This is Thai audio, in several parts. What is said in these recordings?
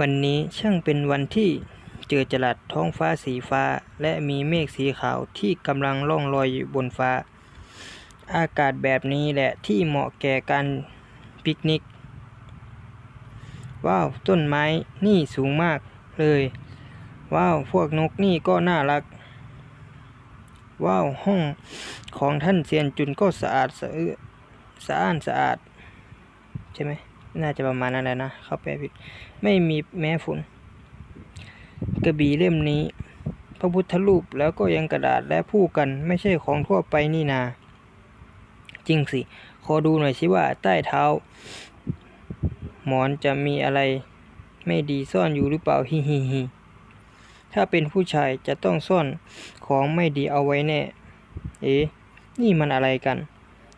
วันนี้ช่างเป็นวันที่เจอจรัสท้องฟ้าสีฟ้า และมีเมฆสีขาวที่กำลังล่องลอยอยู่บนฟ้า อากาศแบบนี้แหละที่เหมาะแก่การปิกนิก ว้าวต้นไม้นี่สูงมากเลย ว้าวพวกนกนี่ก็น่ารัก ว้าวห้องของท่านเซียนจุนก็สะอาดสะอื้อสะอ้านสะอาด ใช่ไหม น่าจะประมาณนั้นแหละนะเข้าไปผิด ไม่มีแม้ฝุ่น กระบี่เล่มนี้ พระพุทธรูปแล้วก็ยังกระดาษและผู้กันไม่ใช่ของทั่วไปนี่นา จริงสิ ขอดูหน่อยสิว่าใต้เท้า หมอนจะมีอะไรไม่ดีซ่อนอยู่หรือเปล่าฮิฮิฮิถ้าเป็นผู้ชายจะต้องซ่อนของไม่ดีเอาไว้แน่ เอ๊ะ นี่มันอะไรกัน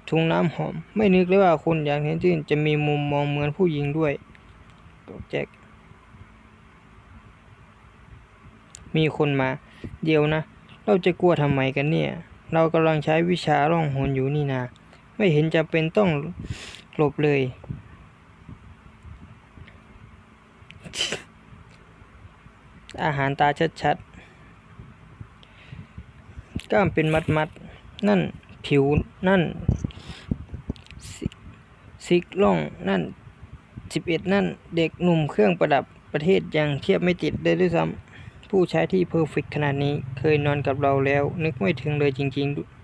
ถุงน้ำหอม ไม่นึกเลยว่าคนอย่างเทนจินจะมีมุมมองเหมือนผู้หญิงด้วยแจ็คมีคนมา เดี๋ยวนะ เราจะกลัวทำไมกันเนี่ย เรากำลังใช้วิชาล่องหนอยู่นี่นา ไม่เห็นจะเป็นต้องหลบเลย อาหารตาชัดๆ กล้ามเป็นมัดๆ นั่นผิวนั่น ซิกล่องนั่นสิบเอ็ดนั่น เด็กหนุ่มเครื่องประดับประเทศยังเทียบไม่ติดเลยด้วยซ้ำผู้ใช้ที่เพอร์เฟกขนาดนี้เคยนอนกับเราแล้ว นึกไม่ถึงเลยจริง ๆ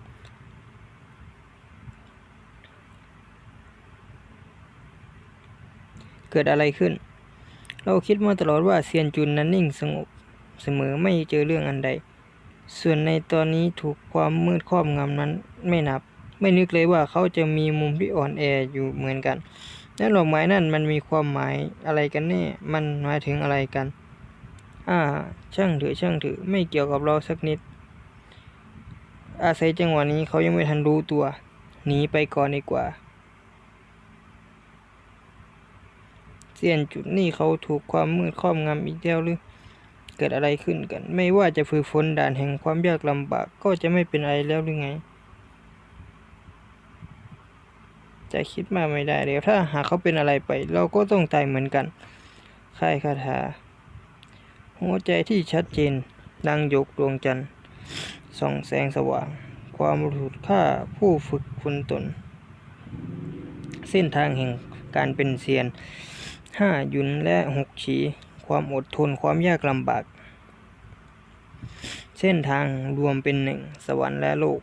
เกิดอะไรขึ้น เราคิดมาตลอดว่าเซียนจุนนั้นนิ่งสงบเสมอไม่เจอเรื่องอันใด ส่วนในตอนนี้ถูกความมืดครอบงำนั้นไม่นับ ไม่นึกเลยว่าเขาจะมีมุมที่อ่อนแออยู่เหมือนกัน และดอกไม้นั่นมันมีความหมายอะไรกันแน่ มันหมายถึงอะไรกัน อ่า ช่างเถอะช่างเถอะไม่เกี่ยวกับเราสักนิด อาศัยจังหวะนี้เขายังไม่ทันรู้ตัว หนีไปก่อนดีกว่า เสียนจุดนี่เขาถูกความมืดครอบงำอีกแล้วหรือเกิดอะไรขึ้นกัน ไม่ว่าจะฝึกฝนด่านแห่งความยากลำบากก็จะไม่เป็นอะไรแล้วหรือไง จะคิดมาไม่ได้เดี๋ยวถ้าหากเขาเป็นอะไรไป เราก็ต้องตายเหมือนกันค่ายคาถา หัวใจที่ชัดเจน ดังยกดวงจันทร์ส่องแสงสว่าง ความรู้ค่าผู้ฝึกคุณตน เส้นทางแห่งการเป็นเซียนห้าหยุนและหกฉี ความอดทนความยากลำบาก เส้นทางรวมเป็นหนึ่ง สวรรค์และโลก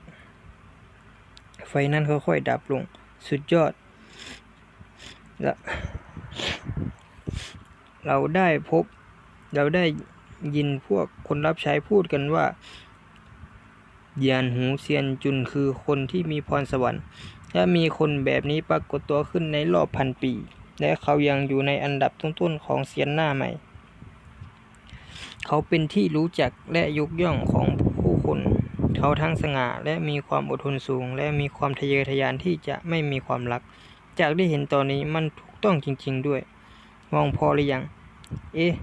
ไฟนั้นค่อยๆดับลง สุดยอดและเราได้พบ เราได้ยินพวกคนรับใช้พูดกันว่ายานหูเซียนจุนคือคนที่มีพรสวรรค์และมีคนแบบนี้ปรากฏตัวขึ้นในรอบพันปี และเขายังอยู่ในอันดับต้นๆของเซียนหน้าใหม่ เขาเป็นที่รู้จักและยกย่องของผู้คน เขาทั้งสง่าและมีความอดทนสูง และมีความทะเยอทะยานที่จะไม่มีความรัก จากที่เห็นตอนนี้มันถูกต้องจริง ๆ ด้วย มองพอหรือยัง เอ๊ะ